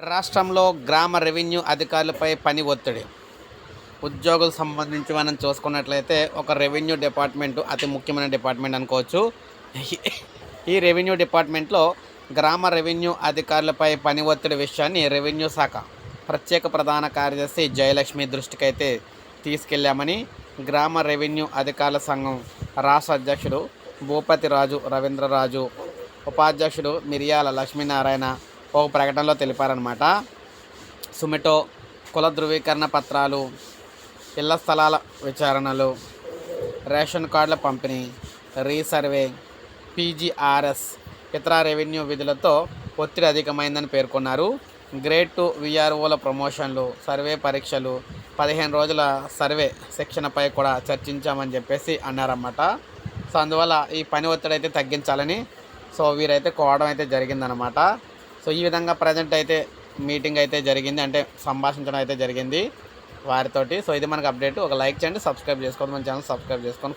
రాష్ట్రంలో గ్రామ రెవెన్యూ అధికారులపై పని ఒత్తిడి. ఉద్యోగులు సంబంధించి మనం చూసుకున్నట్లయితే ఒక రెవెన్యూ డిపార్ట్మెంట్ అతి ముఖ్యమైన డిపార్ట్మెంట్ అనుకోవచ్చు. ఈ రెవెన్యూ డిపార్ట్మెంట్లో గ్రామ రెవెన్యూ అధికారులపై పని ఒత్తిడి విషయాన్ని రెవెన్యూ శాఖ ప్రత్యేక ప్రధాన కార్యదర్శి జయలక్ష్మి దృష్టికి అయితే తీసుకెళ్ళామని గ్రామ రెవెన్యూ అధికారుల సంఘం రాష్ట్ర అధ్యక్షుడు భూపతి రాజు రవీంద్రరాజు ఉపాధ్యక్షుడు మిరియాల లక్ష్మీనారాయణ ఒక ప్రకటనలో తెలిపారనమాట సుమిటో కుల ధృవీకరణ పత్రాలు ఇళ్ళ స్థలాల విచారణలు రేషన్ కార్డుల పంపిణీ రీసర్వే పీజీఆర్ఎస్ ఇతర రెవెన్యూ విధులతో ఒత్తిడి అధికమైందని పేర్కొన్నారు. గ్రేడ్ టూ విఆర్ఓల ప్రమోషన్లు సర్వే పరీక్షలు పదిహేను రోజుల సర్వే శిక్షణపై కూడా చర్చించామని చెప్పేసి అన్నారన్నమాట. సో అందువల్ల ఈ పని ఒత్తిడి అయితే తగ్గించాలని సో వీరైతే కోవడం అయితే జరిగిందనమాట సో ఈ విధంగా ప్రజెంట్ అయితే మీటింగ్ అయితే జరిగింది. అంటే సంభాషించడం అయితే జరిగింది వారితోటి. సో ఇది మనకు అప్డేట్ ఒక లైక్ చేయండి సబ్స్క్రైబ్ చేసుకోండి. మన ఛానల్ సబ్స్క్రైబ్ చేసుకొని